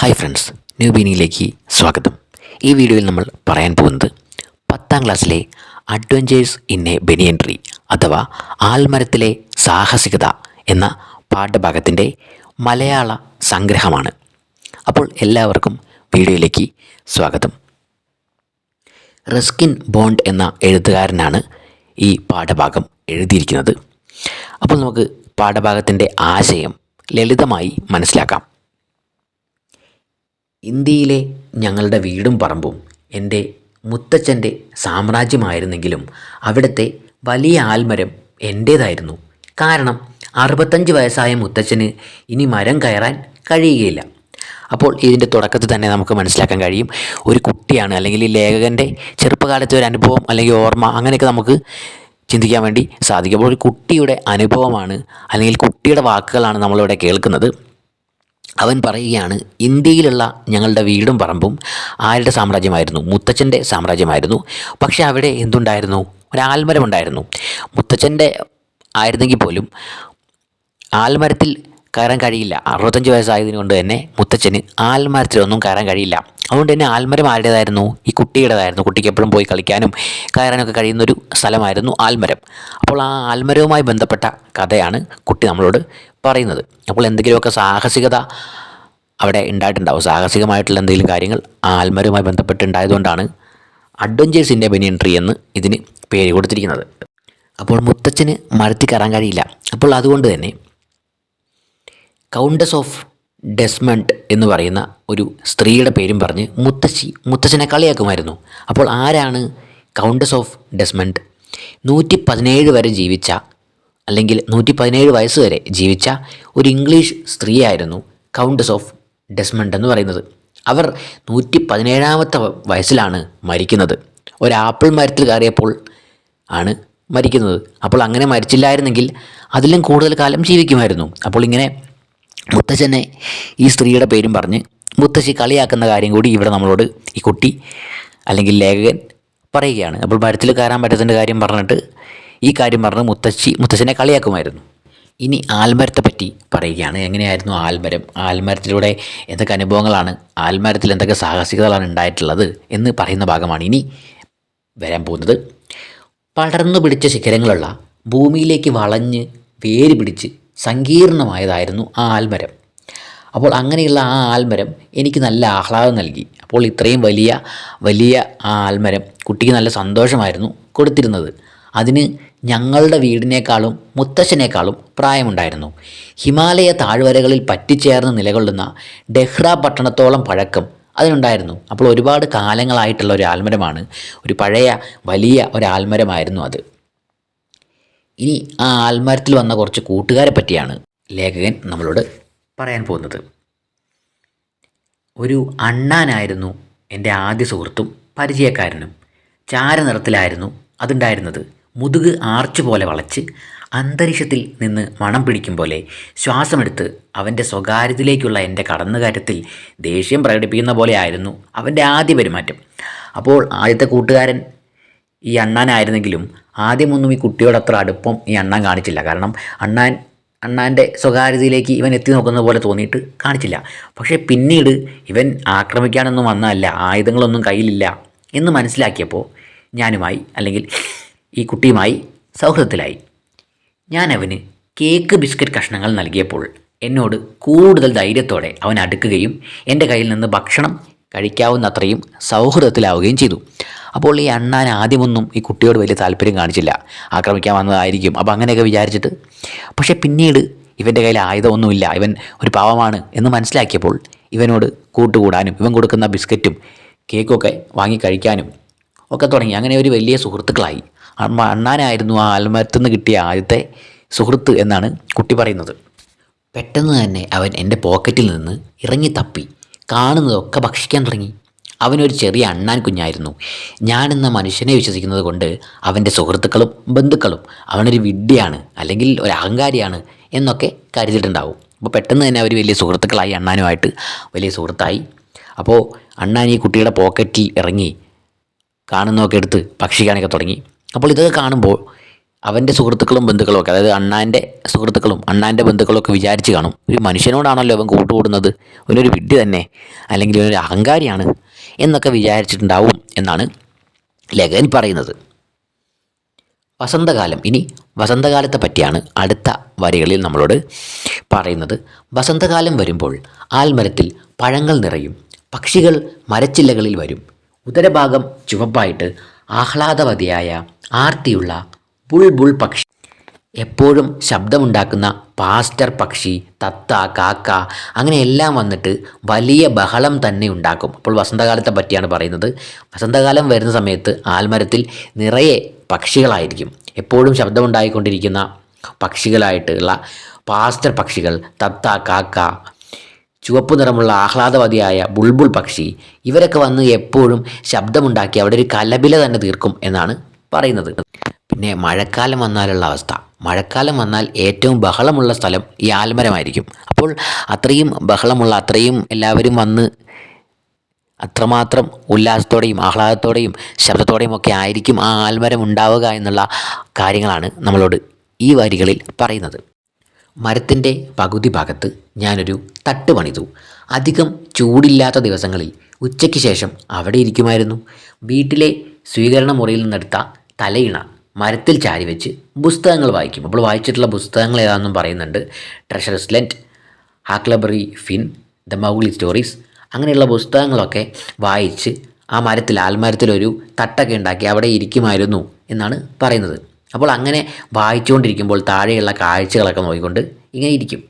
Hi friends new ബീനിയിലേക്ക് സ്വാഗതം. ഈ വീഡിയോയിൽ നമ്മൾ പറയാൻ പോകുന്നത് പത്താം ക്ലാസ്സിലെ അഡ്വഞ്ചേഴ്സ് ഇൻ എ ബെനിയൻട്രി അഥവാ ആൽമരത്തിലെ സാഹസികത എന്ന പാഠഭാഗത്തിന്റെ മലയാള സംഗ്രഹമാണ്. അപ്പോൾ എല്ലാവർക്കും വീഡിയോയിലേക്ക് സ്വാഗതം. റെസ്കിൻ ബോണ്ട് എന്ന എഴുത്തുകാരനാണ് ഈ പാഠഭാഗം എഴുതിയിരിക്കുന്നത്. അപ്പോൾ നമുക്ക് പാഠഭാഗത്തിന്റെ ആശയം ലളിതമായി മനസ്സിലാക്കാം. ഇന്ത്യയിലെ ഞങ്ങളുടെ വീടും പറമ്പും എന്റെ മുത്തച്ഛന്റെ സാമ്രാജ്യമായിരുന്നെങ്കിലും അവിടുത്തെ വലിയ ആൽമരം എന്റേതായിരുന്നു. കാരണം അറുപത്തഞ്ച് വയസ്സായ മുത്തച്ഛന് ഇനി മരം കയറാൻ കഴിയുകയില്ല. അപ്പോൾ ഇതിന്റെ തുടക്കത്തിൽ തന്നെ നമുക്ക് മനസ്സിലാക്കാൻ കഴിയും. ഒരു കുട്ടിയാണ് അല്ലെങ്കിൽ ഈ ലേഖകന്റെ ചെറുപ്പകാലത്തെ ഒരു അനുഭവം അല്ലെങ്കിൽ ഓർമ്മ അങ്ങനെയൊക്കെ നമുക്ക് ചിന്തിക്കാൻ വേണ്ടി സാധിക്കും. അപ്പോൾ ഒരു കുട്ടിയുടെ അനുഭവമാണ് അല്ലെങ്കിൽ കുട്ടിയുടെ വാക്കുകളാണ് നമ്മളിവിടെ കേൾക്കുന്നത്. അവൻ പറയുകയാണ് ഇന്ത്യയിലുള്ള ഞങ്ങളുടെ വീടും പറമ്പും ആരുടെ സാമ്രാജ്യമായിരുന്നു? മുത്തച്ഛന്റെ സാമ്രാജ്യമായിരുന്നു. പക്ഷേ അവിടെ എന്തുണ്ടായിരുന്നു? ഒരു ആൽമരം ഉണ്ടായിരുന്നു. മുത്തച്ഛന്റെ ആയിരുന്നെങ്കിൽ പോലും ആൽമരത്തിൽ കയറാൻ കഴിയില്ല. അറുപത്തഞ്ച് വയസ്സായതിന് കൊണ്ട് തന്നെ മുത്തച്ഛന് ആൽമരത്തിലൊന്നും കയറാൻ കഴിയില്ല. അതുകൊണ്ട് തന്നെ ആൽമരം ആരുടേതായിരുന്നു? ഈ കുട്ടിയുടേതായിരുന്നു. കുട്ടിക്ക് എപ്പോഴും പോയി കളിക്കാനും കയറാനൊക്കെ കഴിയുന്നൊരു സ്ഥലമായിരുന്നു ആൽമരം. അപ്പോൾ ആ ആൽമരവുമായി ബന്ധപ്പെട്ട കഥയാണ് കുട്ടി നമ്മളോട് പറയുന്നത്. അപ്പോൾ എന്തെങ്കിലുമൊക്കെ സാഹസികത അവിടെ ഉണ്ടായിട്ടുണ്ടാവും. സാഹസികമായിട്ടുള്ള എന്തെങ്കിലും കാര്യങ്ങൾ ആൽമരുമായി ബന്ധപ്പെട്ടുണ്ടായതുകൊണ്ടാണ് അഡ്വഞ്ചേഴ്സ് ഇന്ത്യ ബനിയൻ ട്രീ എന്ന് ഇതിന് പേര് കൊടുത്തിരിക്കുന്നത്. അപ്പോൾ മുത്തച്ഛന് മരത്തിൽ കയറാൻ കഴിയില്ല. അപ്പോൾ അതുകൊണ്ട് തന്നെ കൗണ്ടസ് ഓഫ് ഡെസ്മണ്ട് എന്ന് പറയുന്ന ഒരു സ്ത്രീയുടെ പേരും പറഞ്ഞ് മുത്തശ്ശി മുത്തച്ഛനെ കളിയാക്കുമായിരുന്നു. അപ്പോൾ ആരാണ് കൗണ്ടസ് ഓഫ് ഡെസ്മണ്ട് നൂറ്റി പതിനേഴ് വരെ ജീവിച്ച അല്ലെങ്കിൽ നൂറ്റി പതിനേഴ് വയസ്സ് വരെ ജീവിച്ച ഒരു ഇംഗ്ലീഷ് സ്ത്രീയായിരുന്നു കൗണ്ടസ് ഓഫ് ഡെസ്മണ്ട് എന്ന് പറയുന്നത്. അവർ നൂറ്റി പതിനേഴാമത്തെ വയസ്സിലാണ് മരിക്കുന്നത്. ഒരു ആപ്പിൾ മരത്തിൽ കയറിയപ്പോൾ ആണ് മരിക്കുന്നത്. അപ്പോൾ അങ്ങനെ മരിച്ചില്ലായിരുന്നെങ്കിൽ അതിലും കൂടുതൽ കാലം ജീവിക്കുമായിരുന്നു. അപ്പോൾ ഇങ്ങനെ മുത്തച്ഛനെ ഈ സ്ത്രീയുടെ പേരും പറഞ്ഞ് മുത്തശ്ശി കളിയാക്കുന്ന കാര്യം കൂടി ഇവിടെ നമ്മളോട് ഈ കുട്ടി അല്ലെങ്കിൽ ലേഖകൻ പറയുകയാണ്. അപ്പോൾ മരത്തിൽ കയറാൻ പറ്റത്തിന്റെ കാര്യം പറഞ്ഞിട്ട് ഈ കാര്യം പറഞ്ഞ് മുത്തശ്ശി മുത്തച്ഛനെ കളിയാക്കുമായിരുന്നു. ഇനി ആൽമരത്തെ പറ്റി പറയുകയാണ്. എങ്ങനെയായിരുന്നു ആൽമരം? ആൽമരത്തിലൂടെ എന്തൊക്കെ അനുഭവങ്ങളാണ്? ആൽമരത്തിൽ എന്തൊക്കെ സാഹസികതകളാണ് ഉണ്ടായിട്ടുള്ളത് എന്ന് പറയുന്ന ഭാഗമാണ് ഇനി വരാൻ പോകുന്നത്. പടർന്നു പിടിച്ച ശിഖരങ്ങളുള്ള ഭൂമിയിലേക്ക് വളഞ്ഞ് വേര് പിടിച്ച് സങ്കീർണമായതായിരുന്നു ആ ആൽമരം. അപ്പോൾ അങ്ങനെയുള്ള ആ ആൽമരം എനിക്ക് നല്ല ആഹ്ലാദം നൽകി. അപ്പോൾ ഇത്രയും വലിയ വലിയ ആ ആൽമരം കുട്ടിക്ക് നല്ല സന്തോഷമായിരുന്നു കൊടുത്തിരുന്നത്. അതിന് ഞങ്ങളുടെ വീടിനേക്കാളും മുത്തശ്ശനേക്കാളും പ്രായമുണ്ടായിരുന്നു. ഹിമാലയ താഴ്വരകളിൽ പറ്റിച്ചേർന്ന് നിലകൊള്ളുന്ന ഡെഹ്റ പട്ടണത്തോളം പഴക്കം അതിനുണ്ടായിരുന്നു. അപ്പോൾ ഒരുപാട് കാലങ്ങളായിട്ടുള്ള ഒരു ആൽമരമാണ്. ഒരു പഴയ വലിയ ഒരു ആൽമരമായിരുന്നു അത്. ഇനി ആ ആൽമരത്തിൽ വന്ന കുറച്ച് കൂട്ടുകാരെ പറ്റിയാണ് ലേഖകൻ നമ്മളോട് പറയാൻ പോകുന്നത്. ഒരു അണ്ണാനായിരുന്നു എന്റെ ആദ്യ സുഹൃത്തും പരിചയക്കാരനും. ചാരനിറത്തിലായിരുന്നു അതുണ്ടായിരുന്നത്. മുതുക് ആർച്ച് പോലെ വളച്ച് അന്തരീക്ഷത്തിൽ നിന്ന് മണം പിടിക്കും പോലെ ശ്വാസമെടുത്ത് അവന്റെ സ്വകാര്യത്തിലേക്കുള്ള എന്റെ കടന്നുകയറ്റത്തിൽ ദേഷ്യം പ്രകടിപ്പിക്കുന്ന പോലെ ആയിരുന്നു അവന്റെ ആദ്യ പെരുമാറ്റം. അപ്പോൾ ആദ്യത്തെ കൂട്ടുകാരൻ ഈ അണ്ണാനായിരുന്നെങ്കിലും ആദ്യമൊന്നും ഈ കുട്ടിയോട് അത്ര അടുപ്പം ഈ അണ്ണാൻ കാണിച്ചില്ല. കാരണം അണ്ണാൻ അണ്ണാന്റെ സ്വകാര്യതയിലേക്ക് ഇവൻ എത്തി നോക്കുന്ന പോലെ തോന്നിയിട്ട് കാണിച്ചില്ല. പക്ഷേ പിന്നീട് ഇവൻ ആക്രമിക്കാനൊന്നും വന്നതല്ല ആയുധങ്ങളൊന്നും കയ്യിലില്ല എന്ന് മനസ്സിലാക്കിയപ്പോൾ ഞാനുമായി അല്ലെങ്കിൽ ഈ കുട്ടിയുമായി സൗഹൃദത്തിലായി. ഞാൻ അവന് കേക്ക് ബിസ്ക്കറ്റ് കഷ്ണങ്ങൾ നൽകിയപ്പോൾ എന്നോട് കൂടുതൽ ധൈര്യത്തോടെ അവൻ അടുക്കുകയും എന്റെ കയ്യിൽ നിന്ന് ഭക്ഷണം കഴിക്കാവുന്നത്രയും സൗഹൃദത്തിലാവുകയും ചെയ്തു. അപ്പോൾ ഈ അണ്ണാൻ ആദ്യമൊന്നും ഈ കുട്ടിയോട് വലിയ താല്പര്യം കാണിച്ചില്ല. ആക്രമിക്കാൻ വന്നതായിരിക്കും. അപ്പോൾ അങ്ങനെയൊക്കെ വിചാരിച്ചിട്ട്. പക്ഷേ പിന്നീട് ഇവന്റെ കയ്യിൽ ആയുധമൊന്നുമില്ല. ഇവൻ ഒരു പാവമാണ് എന്ന് മനസ്സിലാക്കിയപ്പോൾ ഇവനോട് കൂട്ടുകൂടാനും ഇവൻ കൊടുക്കുന്ന ബിസ്ക്കറ്റും കേക്കൊക്കെ വാങ്ങി കഴിക്കാനും ഒക്കെ തുടങ്ങി. അങ്ങനെ ഒരു വലിയ സുഹൃത്തുക്കളായി. അണ്ണാനായിരുന്നു ആ ആൽമരത്തു നിന്ന് കിട്ടിയ ആദ്യത്തെ സുഹൃത്ത് എന്നാണ് കുട്ടി പറയുന്നത്. പെട്ടെന്ന് തന്നെ അവൻ എന്റെ പോക്കറ്റിൽ നിന്ന് ഇറങ്ങി തപ്പി. കാണുന്നതൊക്കെ ഭക്ഷിക്കാൻ തുടങ്ങി. അവനൊരു ചെറിയ അണ്ണാൻ കുഞ്ഞായിരുന്നു. ഞാനെന്ന മനുഷ്യനെ വിശ്വസിക്കുന്നത് കൊണ്ട് അവന്റെ സുഹൃത്തുക്കളും ബന്ധുക്കളും അവനൊരു വിഡ്ഢിയാണ് അല്ലെങ്കിൽ ഒരു അഹങ്കാരിയാണ് എന്നൊക്കെ കരുതിയിട്ടുണ്ടാവും. അപ്പോൾ പെട്ടെന്ന് തന്നെ അവർ വലിയ സുഹൃത്തുക്കളായി അണ്ണാനുമായിട്ട് വലിയ സുഹൃത്തായി. അപ്പോൾ അണ്ണാൻ ഈ കുട്ടിയുടെ പോക്കറ്റിൽ ഇറങ്ങി കാണുന്നതൊക്കെ എടുത്ത് ഭക്ഷിക്കാനൊക്കെ തുടങ്ങി. അപ്പോൾ ഇതൊക്കെ കാണുമ്പോൾ അവന്റെ സുഹൃത്തുക്കളും ബന്ധുക്കളും ഒക്കെ അതായത് അണ്ണാന്റെ സുഹൃത്തുക്കളും അണ്ണാന്റെ ബന്ധുക്കളും ഒക്കെ വിചാരിച്ച് കാണും ഒരു മനുഷ്യനോടാണല്ലോ അവൻ കൂട്ടുകൂടുന്നത് ഇവനൊരു വിഡ്ഢി തന്നെ അല്ലെങ്കിൽ ഇവനൊരു അഹങ്കാരിയാണ് എന്നൊക്കെ വിചാരിച്ചിട്ടുണ്ടാവും എന്നാണ് ലേഖകൻ പറയുന്നത്. വസന്തകാലം ഇനി വസന്തകാലത്തെ പറ്റിയാണ് അടുത്ത വരികളിൽ നമ്മളോട് പറയുന്നത്. വസന്തകാലം വരുമ്പോൾ ആൽമരത്തിൽ പഴങ്ങൾ നിറയും പക്ഷികൾ മരച്ചില്ലകളിൽ വരും ഉദരഭാഗം ചുവപ്പായിട്ട് ആഹ്ലാദവതിയായ ആർത്തിയുള്ള ബുൾബുൾ പക്ഷി. എപ്പോഴും ശബ്ദമുണ്ടാക്കുന്ന പാസ്റ്റർ പക്ഷി തത്ത കാക്ക അങ്ങനെ എല്ലാം വന്നിട്ട് വലിയ ബഹളം തന്നെ ഉണ്ടാക്കും. അപ്പോൾ വസന്തകാലത്തെ പറ്റിയാണ് പറയുന്നത്. വസന്തകാലം വരുന്ന സമയത്ത് ആൽമരത്തിൽ നിറയെ പക്ഷികളായിരിക്കും. എപ്പോഴും ശബ്ദമുണ്ടായിക്കൊണ്ടിരിക്കുന്ന പക്ഷികളായിട്ടുള്ള പാസ്റ്റർ പക്ഷികൾ തത്ത കാക്ക ചുവപ്പ് നിറമുള്ള ആഹ്ലാദവതിയായ ബുൾബുൾ പക്ഷി ഇവരൊക്കെ വന്ന് എപ്പോഴും ശബ്ദമുണ്ടാക്കി അവിടെ ഒരു കലബില തന്നെ തീർക്കും എന്നാണ് പറയുന്നത്. പിന്നെ മഴക്കാലം വന്നാലുള്ള അവസ്ഥ. മഴക്കാലം വന്നാൽ ഏറ്റവും ബഹളമുള്ള സ്ഥലം ഈ ആൽമരമായിരിക്കും അപ്പോൾ അത്രയും ബഹളമുള്ള അത്രയും എല്ലാവരും വന്ന് അത്രമാത്രം ഉല്ലാസത്തോടെയും ആഹ്ലാദത്തോടെയും ശബ്ദത്തോടെയും ഒക്കെ ആയിരിക്കും ആ ആൽമരം ഉണ്ടാവുക എന്നുള്ള കാര്യങ്ങളാണ് നമ്മളോട് ഈ വരികളിൽ പറയുന്നത്. മരത്തിന്റെ പകുതി ഭാഗത്ത് ഞാനൊരു തട്ട് പണിതു. അധികം ചൂടില്ലാത്ത ദിവസങ്ങളിൽ ഉച്ചയ്ക്ക് ശേഷം അവിടെ ഇരിക്കുമായിരുന്നു. വീട്ടിലെ സ്വീകരണ മുറിയിൽ നിന്നെടുത്ത തലയിണ മരത്തിൽ ചാരി വെച്ച് പുസ്തകങ്ങൾ വായിക്കും. അപ്പോൾ വായിച്ചിട്ടുള്ള പുസ്തകങ്ങൾ ഏതാണെന്നും പറയുന്നുണ്ട്. Treasure Island Huckleberry Finn the Mowgli stories അങ്ങനെയുള്ള പുസ്തകങ്ങളൊക്കെ വായിച്ച് ആ മരത്തിൽ ആൽമരത്തിലൊരു തട്ടൊക്കെ ഉണ്ടാക്കി അവിടെ ഇരിക്കുമായിരുന്നു എന്നാണ് പറയുന്നത്. അപ്പോൾ അങ്ങനെ വായിച്ചുകൊണ്ടിരിക്കുമ്പോൾ താഴെയുള്ള കാഴ്ചകളൊക്കെ നോക്കിക്കൊണ്ട് ഇങ്ങനെ ഇരിക്കും.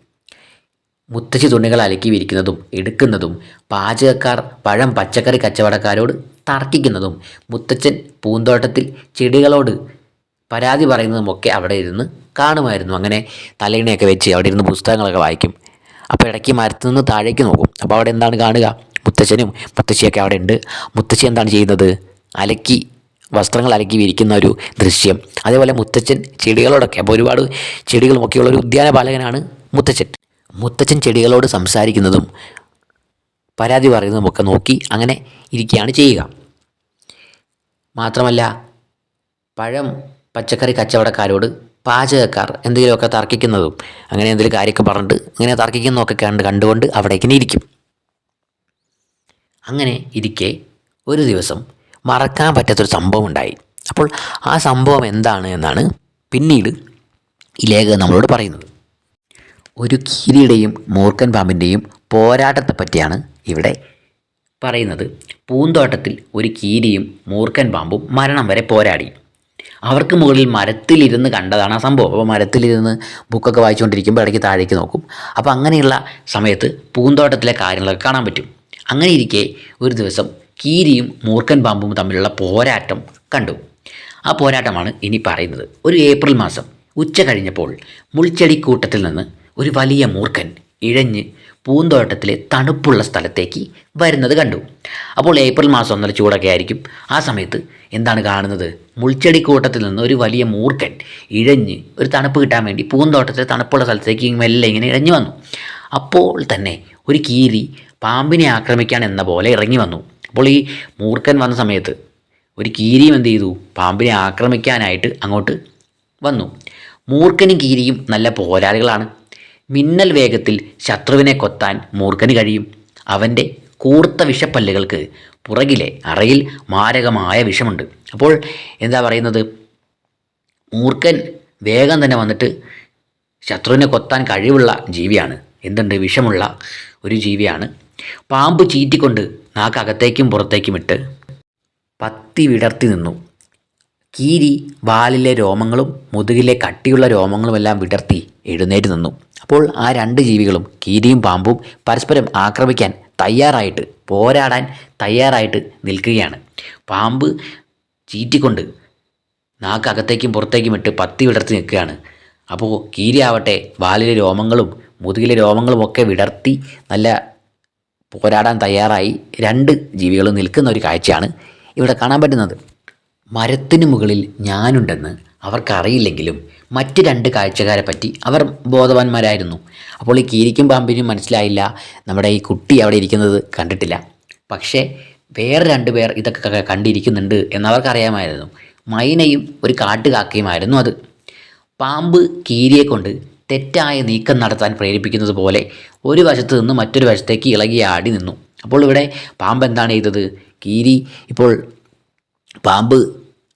മുത്തശ്ശി തുണികൾ അലക്കി വിരിക്കുന്നതും എടുക്കുന്നതും പാചകക്കാർ പഴം പച്ചക്കറി കച്ചവടക്കാരോട് തർക്കിക്കുന്നതും മുത്തച്ഛൻ പൂന്തോട്ടത്തിൽ ചെടികളോട് പരാതി പറയുന്നതുമൊക്കെ അവിടെ ഇരുന്ന് കാണുമായിരുന്നു. അങ്ങനെ തലയിണയൊക്കെ വെച്ച് അവിടെ ഇരുന്ന് പുസ്തകങ്ങളൊക്കെ വായിക്കും. അപ്പോൾ ഇടയ്ക്ക് മരത്തു നിന്ന് താഴേക്ക് നോക്കും. അപ്പോൾ അവിടെ എന്താണ് കാണുക? മുത്തച്ഛനും മുത്തശ്ശിയൊക്കെ അവിടെ ഉണ്ട്. മുത്തശ്ശി എന്താണ് ചെയ്യുന്നത്? അലക്കി വസ്ത്രങ്ങൾ അലക്കി വിരിക്കുന്ന ഒരു ദൃശ്യം. അതേപോലെ മുത്തച്ഛൻ ചെടികളോടൊക്കെ അപ്പോൾ ഒരുപാട് ചെടികളുമൊക്കെയുള്ള ഒരു ഒരു ഉദ്യാനപാലകനാണ് മുത്തച്ഛൻ. മുത്തച്ഛൻ ചെടികളോട് സംസാരിക്കുന്നതും പരാതി പറയുന്നതുമൊക്കെ നോക്കി അങ്ങനെ ഇരിക്കുകയാണ് ചെയ്യുക. മാത്രമല്ല പഴം പച്ചക്കറി കച്ചവടക്കാരോട് പാചകക്കാർ എന്തെങ്കിലുമൊക്കെ തർക്കിക്കുന്നതും അങ്ങനെ എന്തെങ്കിലും കാര്യമൊക്കെ പറഞ്ഞിട്ട് ഇങ്ങനെ തർക്കിക്കുന്നതൊക്കെ കണ്ട് കണ്ടുകൊണ്ട് അവിടേക്കിനെ ഇരിക്കും. അങ്ങനെ ഇരിക്കെ ഒരു ദിവസം മറക്കാൻ പറ്റാത്തൊരു സംഭവം ഉണ്ടായി അപ്പോൾ ആ സംഭവം എന്താണ് എന്നാണ് പിന്നീട് ഈ ലേഖകൻ നമ്മളോട് പറയുന്നത്. ഒരു കീരിയുടെയും മൂർക്കൻ പാമ്പിന്റെയും പോരാട്ടത്തെ പറ്റിയാണ് ഇവിടെ പറയുന്നത്. പൂന്തോട്ടത്തിൽ ഒരു കീരിയും മൂർക്കൻ പാമ്പും മരണം വരെ പോരാടി. അവർക്ക് മുകളിൽ മരത്തിലിരുന്ന് കണ്ടതാണ് ആ സംഭവം. അപ്പോൾ മരത്തിലിരുന്ന് ബുക്കൊക്കെ വായിച്ചുകൊണ്ടിരിക്കുമ്പോൾ ഇടയ്ക്ക് താഴേക്ക് നോക്കും. അപ്പോൾ അങ്ങനെയുള്ള സമയത്ത് പൂന്തോട്ടത്തിലെ കാര്യങ്ങളൊക്കെ കാണാൻ പറ്റും. അങ്ങനെ ഇരിക്കെ ഒരു ദിവസം കീരിയും മൂർഖൻ പാമ്പും തമ്മിലുള്ള പോരാട്ടം കണ്ടു. ആ പോരാട്ടമാണ് ഇനി പറയുന്നത്. ഒരു ഏപ്രിൽ മാസം ഉച്ച കഴിഞ്ഞപ്പോൾ മുൾച്ചെടിക്കൂട്ടത്തിൽ നിന്ന് ഒരു വലിയ മൂർഖൻ ഇഴഞ്ഞ് പൂന്തോട്ടത്തിലെ തണുപ്പുള്ള സ്ഥലത്തേക്ക് വരുന്നത് കണ്ടു. അപ്പോൾ ഏപ്രിൽ മാസം ഒന്നര ചൂടൊക്കെ ആയിരിക്കും. ആ സമയത്ത് എന്താണ് കാണുന്നത്? മുൾച്ചെടിക്കൂട്ടത്തിൽ നിന്ന് ഒരു വലിയ മൂർഖൻ ഇഴഞ്ഞ് ഒരു തണുപ്പ് കിട്ടാൻ വേണ്ടി പൂന്തോട്ടത്തിലെ തണുപ്പുള്ള സ്ഥലത്തേക്ക് മെല്ലെ ഇങ്ങനെ ഇഴഞ്ഞു വന്നു. അപ്പോൾ തന്നെ ഒരു കീരി പാമ്പിനെ ആക്രമിക്കാൻ എന്ന പോലെ ഇറങ്ങി വന്നു. അപ്പോൾ ഈ മൂർഖൻ വന്ന സമയത്ത് ഒരു കീരിയും എന്ത് ചെയ്തു? പാമ്പിനെ ആക്രമിക്കാനായിട്ട് അങ്ങോട്ട് വന്നു. മൂർഖനും കീരിയും നല്ല പോരാളികളാണ്. മിന്നൽ വേഗത്തിൽ ശത്രുവിനെ കൊത്താൻ മൂർഖന് കഴിയും. അവന്റെ കൂർത്ത വിഷപ്പല്ലുകൾക്ക് പുറകിലെ അറയിൽ മാരകമായ വിഷമുണ്ട്. അപ്പോൾ എന്താ പറയുന്നത്? മൂർഖൻ വേഗം തന്നെ വന്നിട്ട് ശത്രുവിനെ കൊത്താൻ കഴിവുള്ള ജീവിയാണ്. എന്തുണ്ട്? വിഷമുള്ള ഒരു ജീവിയാണ്. പാമ്പ് ചീറ്റിക്കൊണ്ട് നാക്കകത്തേക്കും പുറത്തേക്കും ഇട്ട് പത്തി വിടർത്തി നിന്നു. കീരി വാലിലെ രോമങ്ങളും മുതുകിലെ കട്ടിയുള്ള രോമങ്ങളുമെല്ലാം വിടർത്തി എഴുന്നേറ്റ് നിന്നു. അപ്പോൾ ആ രണ്ട് ജീവികളും കീരിയും പാമ്പും പരസ്പരം ആക്രമിക്കാൻ തയ്യാറായിട്ട് പോരാടാൻ തയ്യാറായിട്ട് നിൽക്കുകയാണ്. പാമ്പ് ചീറ്റിക്കൊണ്ട് നാക്കകത്തേക്കും പുറത്തേക്കും ഇട്ട് പത്തി വിടർത്തി നിൽക്കുകയാണ്. അപ്പോൾ കീരി ആവട്ടെ വാലിലെ രോമങ്ങളും മുതുകിലെ രോമങ്ങളും ഒക്കെ വിടർത്തി നല്ല പോരാടാൻ തയ്യാറായി രണ്ട് ജീവികൾ നിൽക്കുന്ന ഒരു കാഴ്ചയാണ് ഇവിടെ കാണാൻ പറ്റുന്നത്. മരത്തിന് മുകളിൽ ഞാനുണ്ടെന്ന് അവർക്കറിയില്ലെങ്കിലും മറ്റ് രണ്ട് കാഴ്ചക്കാരെ പറ്റി അവർ ബോധവാന്മാരായിരുന്നു. അപ്പോൾ ഈ കീരിക്കും പാമ്പിനും മനസ്സിലായില്ല. നമ്മുടെ ഈ കുട്ടി അവിടെ ഇരിക്കുന്നത് കണ്ടിട്ടില്ല. പക്ഷേ വേറെ രണ്ട് പേർ ഇതൊക്കെ കണ്ടിരിക്കുന്നുണ്ട് എന്നവർക്കറിയാമായിരുന്നു. മൈനയും ഒരു കാട്ടുകാക്കയുമായിരുന്നു അത്. പാമ്പ് കീരിയെ കൊണ്ട് തെറ്റായ നീക്കം നടത്താൻ പ്രേരിപ്പിക്കുന്നത് പോലെ ഒരു വശത്ത് നിന്ന് മറ്റൊരു വശത്തേക്ക് ഇളകി ആടി നിന്നു. അപ്പോൾ ഇവിടെ പാമ്പ് എന്താണ് ചെയ്തത്? കീരി ഇപ്പോൾ പാമ്പ്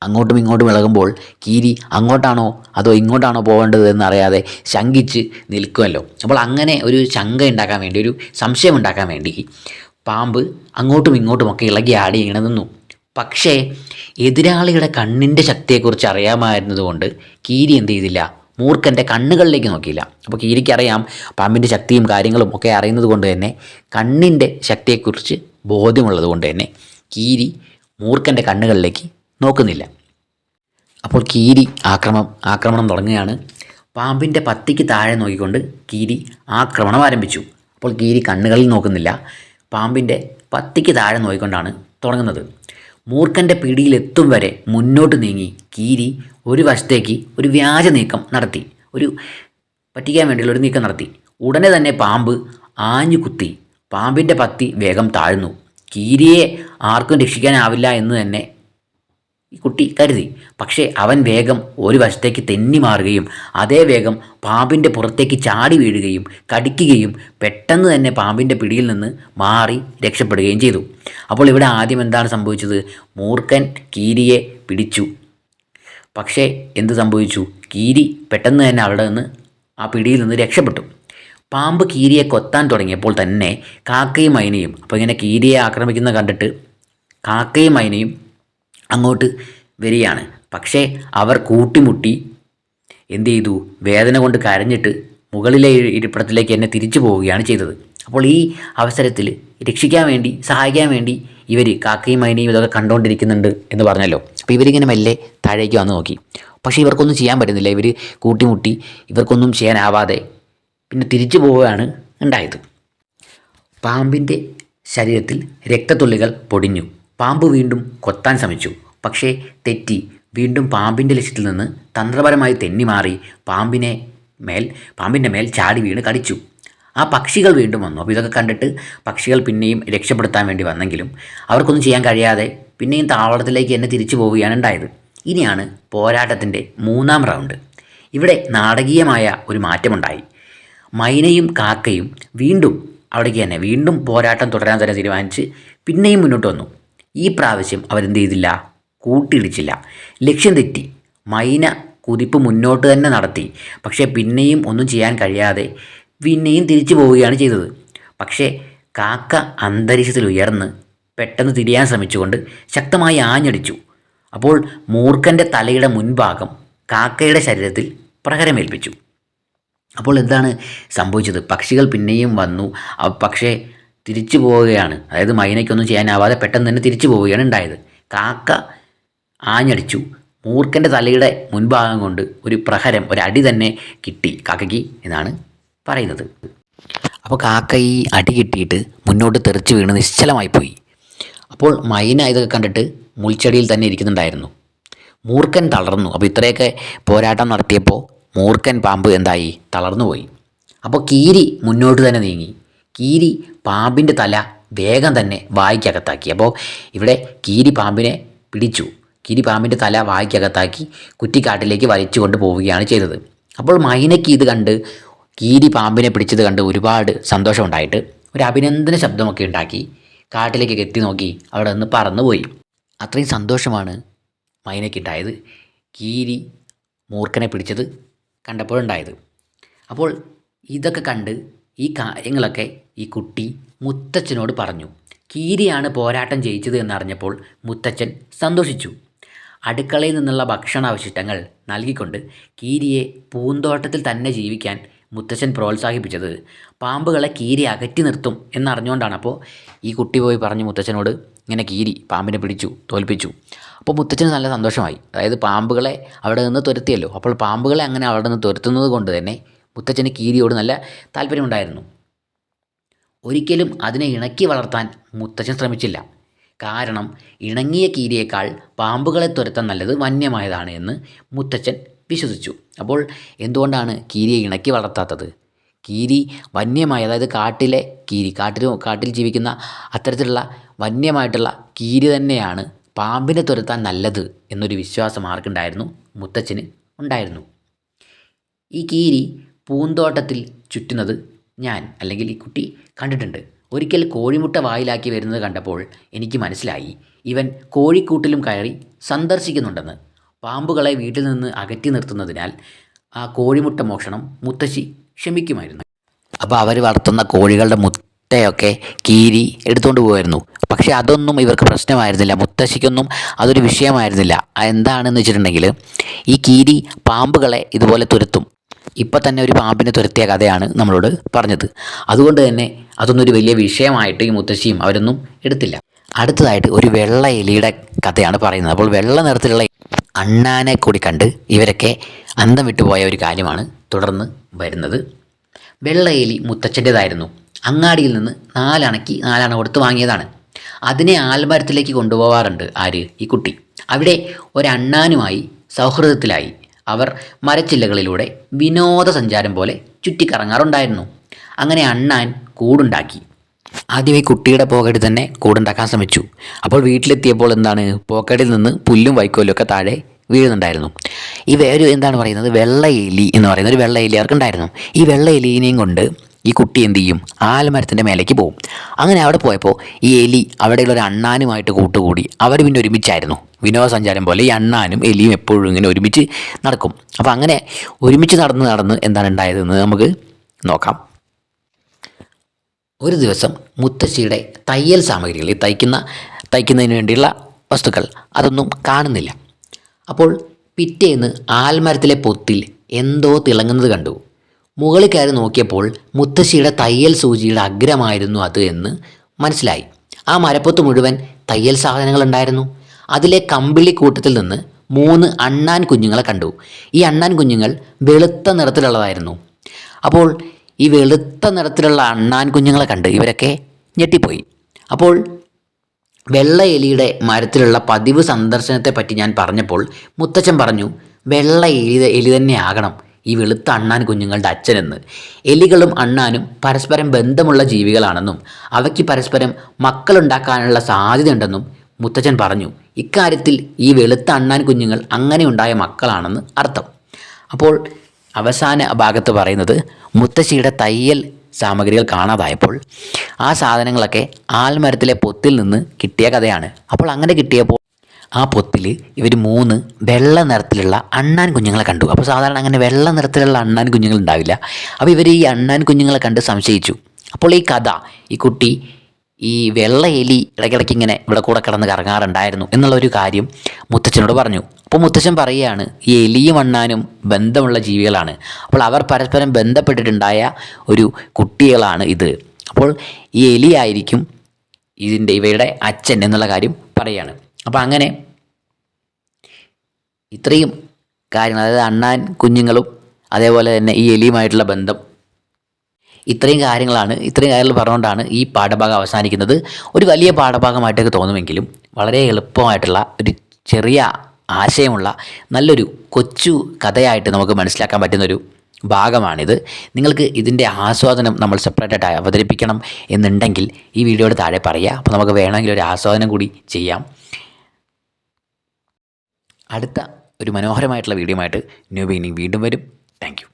അങ്ങോട്ടും ഇങ്ങോട്ടും ഇളകുമ്പോൾ കീരി അങ്ങോട്ടാണോ അതോ ഇങ്ങോട്ടാണോ പോകേണ്ടത് എന്നറിയാതെ ശങ്കിച്ച് നിൽക്കുമല്ലോ. അപ്പോൾ അങ്ങനെ ഒരു ശങ്ക ഉണ്ടാക്കാൻ വേണ്ടി ഒരു സംശയം ഉണ്ടാക്കാൻ വേണ്ടി പാമ്പ് അങ്ങോട്ടും ഇങ്ങോട്ടുമൊക്കെ ഇളകി ആടി ഇങ്ങനെ നിന്നു. പക്ഷേ എതിരാളിയുടെ കണ്ണിന്റെ ശക്തിയെക്കുറിച്ച് അറിയാമായിരുന്നതുകൊണ്ട് കീരി എന്ത് ചെയ്തില്ല? മൂർഖന്റെ കണ്ണുകളിലേക്ക് നോക്കിയില്ല. അപ്പോൾ കീരിക്കറിയാം പാമ്പിന്റെ ശക്തിയും കാര്യങ്ങളും ഒക്കെ അറിയുന്നത് കൊണ്ട് തന്നെ കണ്ണിന്റെ ശക്തിയെക്കുറിച്ച് ബോധ്യമുള്ളത് കൊണ്ട് തന്നെ കീരി മൂർഖന്റെ കണ്ണുകളിലേക്ക് നോക്കുന്നില്ല. അപ്പോൾ കീരി ആക്രമം ആക്രമണം തുടങ്ങുകയാണ്. പാമ്പിന്റെ പത്തിക്ക് താഴെ നോക്കിക്കൊണ്ട് കീരി ആക്രമണം ആരംഭിച്ചു. അപ്പോൾ കീരി കണ്ണുകളിൽ നോക്കുന്നില്ല. പാമ്പിന്റെ പത്തിക്ക് താഴെ നോക്കിക്കൊണ്ടാണ് തുടങ്ങുന്നത്. മൂർഖന്റെ പിടിയിലെത്തും വരെ മുന്നോട്ട് നീങ്ങി. കീരി ഒരു വശത്തേക്ക് ഒരു വ്യാജ നീക്കം നടത്തി. ഒരു പറ്റിക്കാൻ വേണ്ടിയുള്ള ഒരു നീക്കം നടത്തി. ഉടനെ തന്നെ പാമ്പ് ആഞ്ഞു കുത്തി. പാമ്പിന്റെ പത്തി വേഗം താഴ്ന്നു. കീരിയെ ആർക്കും രക്ഷിക്കാനാവില്ല എന്ന് തന്നെ ഈ കുട്ടി കരുതി. പക്ഷേ അവൻ വേഗം ഒരു വശത്തേക്ക് തെന്നി മാറുകയും അതേ വേഗം പാമ്പിന്റെ പുറത്തേക്ക് ചാടി വീഴുകയും കടിക്കുകയും പെട്ടെന്ന് തന്നെ പാമ്പിന്റെ പിടിയിൽ നിന്ന് മാറി രക്ഷപ്പെടുകയും ചെയ്തു. അപ്പോൾ ഇവിടെ ആദ്യം എന്താണ് സംഭവിച്ചത്? മൂർഖൻ കീരിയെ പിടിച്ചു. പക്ഷേ എന്ത് സംഭവിച്ചു? കീരി പെട്ടെന്ന് തന്നെ അവിടെ നിന്ന് ആ പിടിയിൽ നിന്ന് രക്ഷപ്പെട്ടു. പാമ്പ് കീരിയെ കൊത്താൻ തുടങ്ങിയപ്പോൾ തന്നെ കാക്കയും മൈനയും അപ്പോൾ ഇങ്ങനെ കീരിയെ ആക്രമിക്കുന്ന കണ്ടിട്ട് കാക്കയും മൈനയും അങ്ങോട്ട് വരികയാണ്. പക്ഷേ അവർ കൂട്ടിമുട്ടി. എന്ത് ചെയ്തു? വേദന കൊണ്ട് കരഞ്ഞിട്ട് മുകളിലെ ഇരിപ്പിടത്തിലേക്ക് എന്നെ തിരിച്ചു പോവുകയാണ് ചെയ്തത്. അപ്പോൾ ഈ അവസരത്തിൽ രക്ഷിക്കാൻ വേണ്ടി സഹായിക്കാൻ വേണ്ടി ഇവർ കാക്കയും മൈനയും ഇതൊക്കെ കണ്ടുകൊണ്ടിരിക്കുന്നുണ്ട് എന്ന് പറഞ്ഞല്ലോ. അപ്പോൾ ഇവരിങ്ങനെ മെല്ലെ താഴേക്ക് വന്ന് നോക്കി. പക്ഷേ ഇവർക്കൊന്നും ചെയ്യാൻ പറ്റുന്നില്ല. ഇവർ കൂട്ടിമുട്ടി. ഇവർക്കൊന്നും ചെയ്യാനാവാതെ പിന്നെ തിരിച്ചു പോവുകയാണ് ഉണ്ടായത്. പാമ്പിന്റെ ശരീരത്തിൽ രക്തത്തുള്ളികൾ പൊടിഞ്ഞു. പാമ്പ് വീണ്ടും കൊത്താൻ ശ്രമിച്ചു. പക്ഷേ തെറ്റി. വീണ്ടും പാമ്പിന്റെ ലക്ഷ്യത്തിൽ നിന്ന് തന്ത്രപരമായി തെന്നി മാറി പാമ്പിനെ മേൽ പാമ്പിന്റെ മേൽ ചാടി വീണ് കടിച്ചു. ആ പക്ഷികൾ വീണ്ടും വന്നു. അപ്പോൾ ഇതൊക്കെ കണ്ടിട്ട് പക്ഷികൾ പിന്നെയും രക്ഷപ്പെടുത്താൻ വേണ്ടി വന്നെങ്കിലും അവർക്കൊന്നും ചെയ്യാൻ കഴിയാതെ പിന്നെയും താവളത്തിലേക്ക് എന്നെ തിരിച്ചു പോവുകയാണ് ഉണ്ടായത്. ഇനിയാണ് പോരാട്ടത്തിന്റെ മൂന്നാം റൗണ്ട്. ഇവിടെ നാടകീയമായ ഒരു മാറ്റമുണ്ടായി. മൈനയും കാക്കയും വീണ്ടും അവിടേക്ക് തന്നെ വീണ്ടും പോരാട്ടം തുടരാൻ തന്നെ തീരുമാനിച്ച് പിന്നെയും മുന്നോട്ട് വന്നു. ഈ പ്രാവശ്യം അവരെന്ത് ചെയ്തില്ല കൂട്ടിയിടിച്ചില്ല. ലക്ഷ്യം തെറ്റി. മൈന കുതിപ്പ് മുന്നോട്ട് തന്നെ നടത്തി. പക്ഷേ പിന്നെയും ഒന്നും ചെയ്യാൻ കഴിയാതെ പിന്നെയും തിരിച്ചു പോവുകയാണ് ചെയ്തത്. പക്ഷേ കാക്ക അന്തരീക്ഷത്തിൽ ഉയർന്ന് പെട്ടെന്ന് തിരിയാൻ ശ്രമിച്ചുകൊണ്ട് ശക്തമായി ആഞ്ഞടിച്ചു. അപ്പോൾ മൂർഖന്റെ തലയുടെ മുൻഭാഗം കാക്കയുടെ ശരീരത്തിൽ പ്രഹരമേൽപ്പിച്ചു അപ്പോൾ എന്താണ് സംഭവിച്ചത്? പക്ഷികൾ പിന്നെയും വന്നു. പക്ഷേ തിരിച്ചു പോവുകയാണ്. അതായത് മൈനയ്ക്കൊന്നും ചെയ്യാനാവാതെ പെട്ടെന്ന് തന്നെ തിരിച്ചു പോവുകയാണ് ഉണ്ടായത്. കാക്ക ആഞ്ഞടിച്ചു. മൂർഖന്റെ തലയുടെ മുൻഭാഗം കൊണ്ട് ഒരു പ്രഹരം ഒരു അടി തന്നെ കിട്ടി കാക്കയ്ക്ക് എന്നാണ് പറയുന്നത്. അപ്പോൾ കാക്ക ഈ അടി കിട്ടിയിട്ട് മുന്നോട്ട് തെറിച്ച് വീണ് നിശ്ചലമായി പോയി. അപ്പോൾ മൈന ഇതൊക്കെ കണ്ടിട്ട് മുൾച്ചെടിയിൽ തന്നെ ഇരിക്കുന്നുണ്ടായിരുന്നു. മൂർഖൻ തളർന്നു. അപ്പോൾ ഇത്രയൊക്കെ പോരാട്ടം നടത്തിയപ്പോൾ മൂർഖൻ പാമ്പ് എന്തായി? തളർന്നു പോയി അപ്പോൾ കീരി മുന്നോട്ട് തന്നെ നീങ്ങി. കീരി പാമ്പിന്റെ തല വേഗം തന്നെ വായിക്കകത്താക്കി. അപ്പോൾ ഇവിടെ കീരി പാമ്പിനെ പിടിച്ചു. കീരി പാമ്പിന്റെ തല വായിക്കകത്താക്കി കുറ്റിക്കാട്ടിലേക്ക് വലിച്ചു കൊണ്ട് പോവുകയാണ് ചെയ്തത്. അപ്പോൾ മൈനയ്ക്ക് ഇത് കണ്ട് കീരി പാമ്പിനെ പിടിച്ചത് കണ്ട് ഒരുപാട് സന്തോഷമുണ്ടായിട്ട് ഒരു അഭിനന്ദന ശബ്ദമൊക്കെ ഉണ്ടാക്കി കാട്ടിലേക്കൊക്കെ എത്തി നോക്കി അവിടെ നിന്ന് പറന്നുപോയി. അത്രയും സന്തോഷമാണ് മൈനയ്ക്കുണ്ടായത് കീരി മൂർഖനെ പിടിച്ചത് കണ്ടപ്പോഴുണ്ടായത്. അപ്പോൾ ഇതൊക്കെ കണ്ട് ഈ കാര്യങ്ങളൊക്കെ ഈ കുട്ടി മുത്തച്ഛനോട് പറഞ്ഞു. കീരിയാണ് പോരാട്ടം ജയിച്ചത് എന്നറിഞ്ഞപ്പോൾ മുത്തച്ഛൻ സന്തോഷിച്ചു. അടുക്കളയിൽ നിന്നുള്ള ഭക്ഷണാവശിഷ്ടങ്ങൾ നൽകിക്കൊണ്ട് കീരിയെ പൂന്തോട്ടത്തിൽ തന്നെ ജീവിക്കാൻ മുത്തച്ഛൻ പ്രോത്സാഹിപ്പിച്ചത്. പാമ്പുകളെ കീരി അകറ്റി നിർത്തും എന്നറിഞ്ഞുകൊണ്ടാണ്. അപ്പോൾ ഈ കുട്ടി പോയി പറഞ്ഞു മുത്തച്ഛനോട് ഇങ്ങനെ കീരി പാമ്പിനെ പിടിച്ചു തോൽപ്പിച്ചു. അപ്പോൾ മുത്തച്ഛന് നല്ല സന്തോഷമായി. അതായത് പാമ്പുകളെ അവിടെ നിന്ന് തുരത്തിയല്ലോ. അപ്പോൾ പാമ്പുകളെ അങ്ങനെ അവിടെ നിന്ന് തുരത്തുന്നത് കൊണ്ട് തന്നെ മുത്തച്ഛന് കീരിയോട് നല്ല താല്പര്യമുണ്ടായിരുന്നു. ഒരിക്കലും അതിനെ ഇണക്കി വളർത്താൻ മുത്തച്ഛൻ ശ്രമിച്ചില്ല. കാരണം ഇണങ്ങിയ കീരിയേക്കാൾ പാമ്പുകളെ തുരത്താൻ നല്ലത് വന്യമായതാണ് എന്ന് മുത്തച്ഛൻ വിശ്വസിച്ചു. അപ്പോൾ എന്തുകൊണ്ടാണ് കീരിയെ ഇണക്കി വളർത്താത്തത്? കീരി വന്യമായ അതായത് കാട്ടിലെ കീരി കാട്ടിൽ കാട്ടിൽ ജീവിക്കുന്ന അത്തരത്തിലുള്ള വന്യമായിട്ടുള്ള കീരി തന്നെയാണ് പാമ്പിനെ തുരത്താൻ നല്ലത് എന്നൊരു വിശ്വാസം ആർക്കുണ്ടായിരുന്നു? മുത്തച്ഛന് ഉണ്ടായിരുന്നു. ഈ കീരി പൂന്തോട്ടത്തിൽ ചുറ്റുന്നത് ഞാൻ അല്ലെങ്കിൽ ഈ കുട്ടി കണ്ടിട്ടുണ്ട്. ഒരിക്കൽ കോഴിമുട്ട വായിലാക്കി വരുന്നത് കണ്ടപ്പോൾ എനിക്ക് മനസ്സിലായി. ഇവൻ കോഴിക്കൂട്ടിലും കയറി സന്ദർശിക്കുന്നുണ്ടെന്ന്. പാമ്പുകളെ വീട്ടിൽ നിന്ന് അകറ്റി നിർത്തുന്നതിനാൽ ആ കോഴിമുട്ട മോഷണം മുത്തശ്ശി ക്ഷമിക്കുമായിരുന്നു. അപ്പോൾ അവർ വളർത്തുന്ന കോഴികളുടെ മുട്ടയൊക്കെ കീരി എടുത്തുകൊണ്ട് പോകുമായിരുന്നു പക്ഷേ അതൊന്നും ഇവർക്ക് പ്രശ്നമായിരുന്നില്ല. മുത്തശ്ശിക്കൊന്നും അതൊരു വിഷയമായിരുന്നില്ല. എന്താണെന്ന് വെച്ചിട്ടുണ്ടെങ്കിൽ ഈ കീരി പാമ്പുകളെ ഇതുപോലെ തുരത്തും. ഇപ്പം തന്നെ ഒരു പാമ്പിനെ തുരത്തിയ കഥയാണ് നമ്മളോട് പറഞ്ഞത്. അതുകൊണ്ട് തന്നെ അതൊന്നും ഒരു വലിയ വിഷയമായിട്ട് ഈ മുത്തശ്ശിയും അവരൊന്നും എടുത്തില്ല. അടുത്തതായിട്ട് ഒരു വെള്ള എലിയുടെ കഥയാണ് പറയുന്നത്. അപ്പോൾ വെള്ള നിറത്തിലുള്ള അണ്ണാനെ കൂടി കണ്ട് ഇവരൊക്കെ അന്തം വിട്ടുപോയ ഒരു കാര്യമാണ് തുടർന്ന് വരുന്നത്. വെള്ള എലി മുത്തച്ഛന്റേതായിരുന്നു. അങ്ങാടിയിൽ നിന്ന് നാലണക്കി നാലണ കൊടുത്ത് വാങ്ങിയതാണ്. അതിനെ ആൽമരത്തിലേക്ക് കൊണ്ടുപോവാറുണ്ട് ആര്? ഈ കുട്ടി. അവിടെ ഒരണ്ണാനുമായി സൗഹൃദത്തിലായി. അവർ മരച്ചില്ലകളിലൂടെ വിനോദസഞ്ചാരം പോലെ ചുറ്റിക്കറങ്ങാറുണ്ടായിരുന്നു. അങ്ങനെ അണ്ണാൻ കൂടുണ്ടാക്കി. ആദ്യമേ കുട്ടിയുടെ പോക്കറ്റിൽ തന്നെ കൂടുണ്ടാക്കാൻ ശ്രമിച്ചു. അപ്പോൾ വീട്ടിലെത്തിയപ്പോൾ എന്താണ് പോക്കറ്റിൽ നിന്ന് പുല്ലും വൈക്കോലും ഒക്കെ താഴെ വീഴുന്നുണ്ടായിരുന്നു. ഈ വേര് എന്താണ് പറയുന്നത് വെള്ള എലി എന്ന് പറയുന്ന ഒരു വെള്ള എലി അവർക്കുണ്ടായിരുന്നു. ഈ വെള്ള എലിനെയും കൊണ്ട് ഈ കുട്ടി എന്ത് ചെയ്യും? ആൽമരത്തിന്റെ മേലേക്ക് പോകും. അങ്ങനെ അവിടെ പോയപ്പോൾ ഈ എലി അവിടെയുള്ള ഒരു അണ്ണാനുമായിട്ട് കൂട്ടുകൂടി അവർ പിന്നെ ഒരുമിച്ചായിരുന്നു. വിനോദസഞ്ചാരം പോലെ ഈ അണ്ണാനും എലിയും എപ്പോഴും ഇങ്ങനെ ഒരുമിച്ച് നടക്കും. അപ്പോൾ അങ്ങനെ ഒരുമിച്ച് നടന്ന് നടന്ന് എന്താണ് ഉണ്ടായതെന്ന് നമുക്ക് നോക്കാം. ഒരു ദിവസം മുത്തശ്ശിയുടെ തയ്യൽ സാമഗ്രികൾ ഈ തയ്ക്കുന്ന തയ്ക്കുന്നതിന് വേണ്ടിയുള്ള വസ്തുക്കൾ അതൊന്നും കാണുന്നില്ല. അപ്പോൾ പിറ്റേന്ന് ആൽമരത്തിലെ പൊത്തിൽ എന്തോ തിളങ്ങുന്നത് കണ്ടു. മുകളിൽ കയറി നോക്കിയപ്പോൾ മുത്തശ്ശിയുടെ തയ്യൽ സൂചിയുടെ അഗ്രമായിരുന്നു അത് എന്ന് മനസ്സിലായി. ആ മരപ്പൊത്ത് മുഴുവൻ തയ്യൽ സാധനങ്ങൾ ഉണ്ടായിരുന്നു. അതിലെ കമ്പിളി കൂട്ടത്തിൽ നിന്ന് മൂന്ന് അണ്ണാൻ കുഞ്ഞുങ്ങളെ കണ്ടു. ഈ അണ്ണാൻ കുഞ്ഞുങ്ങൾ വെളുത്ത നിറത്തിലുള്ളതായിരുന്നു. അപ്പോൾ ഈ വെളുത്ത നിറത്തിലുള്ള അണ്ണാൻ കുഞ്ഞുങ്ങളെ കണ്ട് ഇവരൊക്കെ ഞെട്ടിപ്പോയി. അപ്പോൾ വെള്ള എലിയുടെ മരത്തിലുള്ള പതിവ് സന്ദർശനത്തെ പറ്റി ഞാൻ പറഞ്ഞപ്പോൾ മുത്തച്ഛൻ പറഞ്ഞു വെള്ള എലി എലി തന്നെ ആകണം. ഈ വെളുത്ത അണ്ണാൻ കുഞ്ഞുങ്ങളുടെ അച്ഛനെന്ന്. എലികളും അണ്ണാനും പരസ്പരം ബന്ധമുള്ള ജീവികളാണെന്നും അവയ്ക്ക് പരസ്പരം മക്കളുണ്ടാക്കാനുള്ള സാധ്യതയുണ്ടെന്നും മുത്തച്ഛൻ പറഞ്ഞു. ഇക്കാര്യത്തിൽ ഈ വെളുത്ത അണ്ണാൻ കുഞ്ഞുങ്ങൾ അങ്ങനെ ഉണ്ടായ മക്കളാണെന്ന് അർത്ഥം. അപ്പോൾ അവസാന ഭാഗത്ത് പറയുന്നത് മുത്തശ്ശിയുടെ തയ്യൽ സാമഗ്രികൾ കാണാതായപ്പോൾ ആ സാധനങ്ങളൊക്കെ ആൽമരത്തിലെ പൊത്തിൽ നിന്ന് കിട്ടിയ കഥയാണ്. അപ്പോൾ അങ്ങനെ കിട്ടിയപ്പോൾ ആ പൊത്തിൽ ഇവർ മൂന്ന് വെള്ള നിറത്തിലുള്ള അണ്ണാൻ കുഞ്ഞുങ്ങളെ കണ്ടു. അപ്പോൾ സാധാരണ അങ്ങനെ വെള്ള നിറത്തിലുള്ള അണ്ണാൻ കുഞ്ഞുങ്ങൾ ഉണ്ടാവില്ല. അപ്പോൾ ഇവർ ഈ അണ്ണാൻ കുഞ്ഞുങ്ങളെ കണ്ട് സംശയിച്ചു. അപ്പോൾ ഈ കഥ ഈ കുട്ടി ഈ വെള്ള എലി ഇടയ്ക്കിടയ്ക്ക് ഇങ്ങനെ ഇവിടെ കൂടെ കിടന്ന് കറങ്ങാറുണ്ടായിരുന്നു എന്നുള്ള ഒരു കാര്യം മുത്തച്ഛനോട് പറഞ്ഞു. അപ്പോൾ മുത്തച്ഛൻ പറയുകയാണ് ഈ എലിയും അണ്ണാനും ബന്ധമുള്ള ജീവികളാണ്. അപ്പോൾ അവർ പരസ്പരം ബന്ധപ്പെട്ടിട്ടുണ്ടായ ഒരു കുട്ടികളാണ് ഇത്. അപ്പോൾ ഈ എലിയായിരിക്കും ഇതിന്റെ ഇവയുടെ അച്ഛൻ എന്നുള്ള കാര്യം പറയുകയാണ് അപ്പോൾ അങ്ങനെ ഇത്രയും കാര്യങ്ങൾ അതായത് അണ്ണാൻ കുഞ്ഞുങ്ങളും അതേപോലെ തന്നെ ഈ എലിയുമായിട്ടുള്ള ബന്ധം. ഇത്രയും കാര്യങ്ങളാണ് ഇത്രയും കാര്യങ്ങൾ പറഞ്ഞുകൊണ്ടാണ് ഈ പാഠഭാഗം അവസാനിക്കുന്നത്. ഒരു വലിയ പാഠഭാഗമായിട്ടൊക്കെ തോന്നുമെങ്കിലും വളരെ എളുപ്പമായിട്ടുള്ള ഒരു ചെറിയ ആശയമുള്ള നല്ലൊരു കൊച്ചു കഥയായിട്ട് നമുക്ക് മനസ്സിലാക്കാൻ പറ്റുന്നൊരു ഭാഗമാണിത്. നിങ്ങൾക്ക് ഇതിന്റെ ആസ്വാദനം നമ്മൾ സെപ്പറേറ്റായിട്ട് അവതരിപ്പിക്കണം എന്നുണ്ടെങ്കിൽ ഈ വീഡിയോയുടെ താഴെ പറയുക. അപ്പോൾ നമുക്ക് വേണമെങ്കിൽ ഒരു ആസ്വാദനം കൂടി ചെയ്യാം. അടുത്ത ഒരു മനോഹരമായിട്ടുള്ള വീഡിയോ ആയിട്ട് ന്യൂ ബിഗിനിങ് വീണ്ടും വരും. താങ്ക്